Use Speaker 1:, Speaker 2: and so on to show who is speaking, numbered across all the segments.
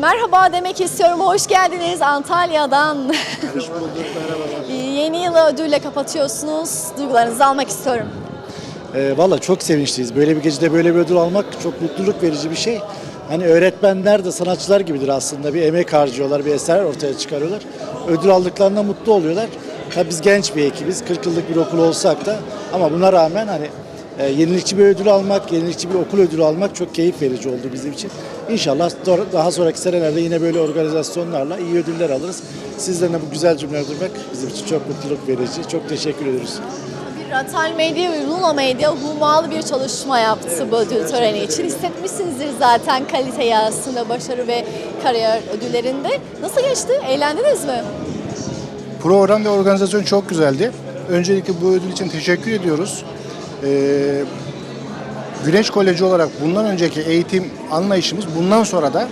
Speaker 1: merhaba demek istiyorum. Hoş geldiniz Antalya'dan.
Speaker 2: Hoş bulduk, merhabalar.
Speaker 1: Yeni yılı ödülle kapatıyorsunuz. Duygularınızı almak istiyorum.
Speaker 2: Ee, Valla çok sevinçliyiz. Böyle bir gecede böyle bir ödül almak çok mutluluk verici bir şey. Hani öğretmenler de sanatçılar gibidir aslında. Bir emek harcıyorlar, bir eser ortaya çıkarıyorlar. Ödül aldıklarında mutlu oluyorlar. Tabii biz genç bir ekibiz, 40 yıllık bir okul olsak da ama buna rağmen hani e, yenilikçi bir ödül almak, yenilikçi bir okul ödülü almak çok keyif verici oldu bizim için. İnşallah daha sonraki senelerde yine böyle organizasyonlarla iyi ödüller alırız. Sizden de bu güzel cümleler duymak bizim için çok mutluluk verici. Çok teşekkür.
Speaker 1: Bir Ratal Medya ve Luna Medya hummalı bir çalışma yaptı bu ödül töreni için. Hissetmişsinizdir zaten kaliteyi aslında başarı ve kariyer ödüllerinde. Nasıl geçti? Eğlendiniz mi?
Speaker 3: Program ve organizasyon çok güzeldi. Öncelikle bu ödül için teşekkür ediyoruz. Ee, Güneş Koleji olarak bundan önceki eğitim anlayışımız bundan sonra da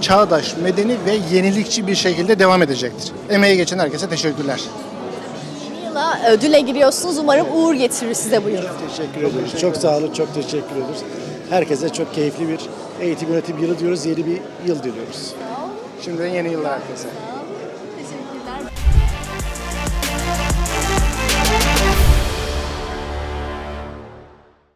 Speaker 3: çağdaş, medeni ve yenilikçi bir şekilde devam edecektir. Emeğe geçen herkese teşekkürler.
Speaker 1: Yeni yıla ödüle giriyorsunuz. Umarım uğur getirir size bu yıl.
Speaker 2: Teşekkür ediyoruz. Çok sağ olun, çok teşekkür ediyoruz. Herkese çok keyifli bir eğitim yönetim yılı diyoruz. Yeni bir yıl diliyoruz.
Speaker 3: Şimdiden yeni yıllar herkese.